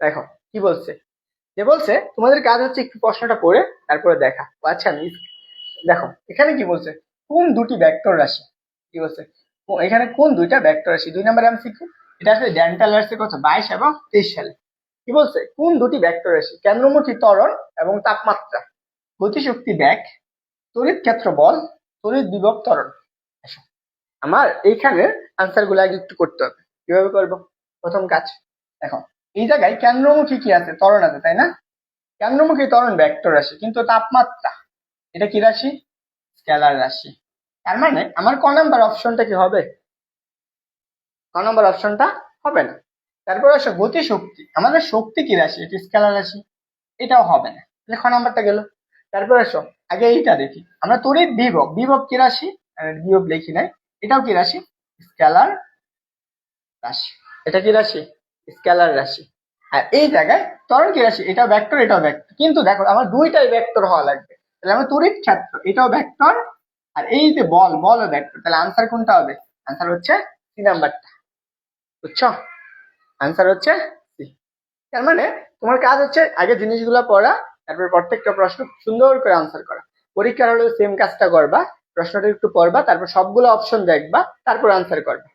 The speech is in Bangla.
দেখো, কি বলছে? যে বলছে, তোমাদের কাজ হচ্ছে একটু প্রশ্নটা পড়ে, তারপরে দেখা। আচ্ছা দেখো, এখানে কি বলছে? কোন দুটি ভেক্টর রাশি? কি বলছে? এখানে কোন দুইটা ভেক্টর রাশি? দুই নম্বর এমসিকিউ এটা আছে ডেন্টাল আসছে কত বাইশ এবং তেইশ সালে। কি বলছে? কোন দুটি ভেক্টর রাশি? কেন্দ্রমুখী ত্বরণ এবং তাপমাত্রা। গতিশক্তি ব্যাগ, তড়িৎ ক্ষেত্র বল, তড়িৎ বিভব ত্বরণ। আমার এইখানে আনসারগুলো আগে একটু করতে হবে। কীভাবে করব? প্রথম কাজ, দেখো এই জায়গায় কেন্দ্রমুখী কি আছে? ত্বরণ আছে, তাই না? কেন্দ্রমুখী ত্বরণ ভেক্টর রাশি, কিন্তু তাপমাত্রা, এটা কি রাশি? স্কেলার রাশি। তার মানে আমার ক নাম্বার অপশনটা কি হবে? ক নাম্বার অপশনটা হবে না। তারপর আসো গতি শক্তি আমাদের শক্তি কি রাশি? এটি স্কেলার রাশি, এটাও হবে না। খ নাম্বারটা গেল। তারপর আসো, আগে এইটা দেখি। আমরা তড়িৎ বিভব বিভব কি রাশি? বিভব লিখি নাই। এটাও কি রাশি? স্কেলার রাশি। এটা কি রাশি? স্কেলার রাশি। আর এই জায়গায় কি রাশি? এটাও ভেক্টর এটাও ভেক্টর কিন্তু দেখো, আমার দুইটাই ভেক্টর হওয়া লাগবে। তাহলে আমার তড়িৎ ক্ষেত্র, এটাও ভেক্টর আর এই যে বল বল ভেক্টর তাহলে আনসার কোনটা হবে? আনসার হচ্ছে সি নাম্বারটা বুঝছ? আনসার হচ্ছে সি তার মানে তোমার কাজ হচ্ছে আগে জিনিসগুলো পড়া, তারপর প্রত্যেকটা প্রশ্ন সুন্দর করে আনসার করা। পরীক্ষার হলে সেম কাজটা করবা, প্রশ্নটা একটু পড়বা, তারপর সবগুলো অপশন দেখবা, তারপর আনসার করবা।